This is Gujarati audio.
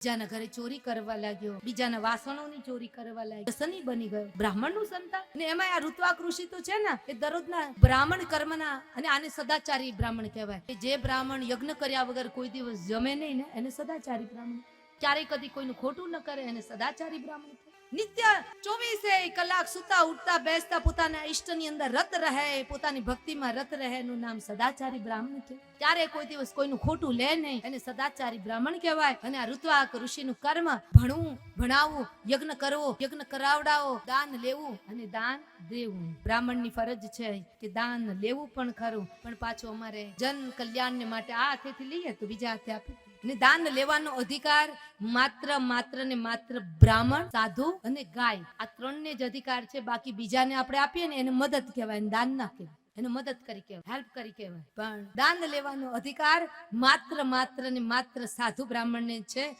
બીજાના ઘરે ચોરી કરવા લાગ્યો, બીજાના વાસણોની ચોરી કરવા લાગ્યો. સની બની ગયો, બ્રાહ્મણનું સંતાન. અને એમાં આ ઋત્વાક ઋષિ તો છે ને, એ દરરોજના બ્રાહ્મણ કર્મના અને આને સદાચારી બ્રાહ્મણ કહેવાય. કે જે બ્રાહ્મણ યજ્ઞ કર્યા વગર કોઈ દિવસ જમે નહીં ને, એને સદાચારી બ્રાહ્મણ. ક્યારેય કદી કોઈનું ખોટું ન કરે, એને સદાચારી બ્રાહ્મણ નિત્ય ચોવીસે કલાક સુતા ઉઠતા બેસતા પોતાના ઈષ્ટની અંદર રત રહે, પોતાની ભક્તિમાં રત રહે, એનું નામ સદાચારી બ્રાહ્મણ છે ક્યારે કોઈ દિવસ કોઈનું ખોટું લે નહીં, એને સદાચારી બ્રાહ્મણ કહેવાય. અને આ ઋત્વાક ઋષિનું કર્મ, ભણવું, ભણાવવું, યજ્ઞ કરવો, યજ્ઞ કરાવડાવો, દાન લેવું અને દાન દેવું. બ્રાહ્મણની ફરજ છે કે દાન લેવું પણ ખરું. પણ પાછું અમારે જન કલ્યાણને માટે આ હાથેથી લઈએ તો બીજા હાથે આપી ને દાન લેવાનો અધિકાર માત્ર માત્ર ને માત્ર બ્રાહ્મણ, સાધુ અને ગાય. આ ત્રણને જ અધિકાર છે. બાકી બીજાને આપણે આપીએ ને એને મદદ કહેવાય દાન ના કહેવાય. એને મદદ કરી કહેવાય હેલ્પ કરી કહેવાય. પણ દાન લેવાનો અધિકાર માત્ર માત્ર ને માત્ર સાધુ બ્રાહ્મણ ને છે.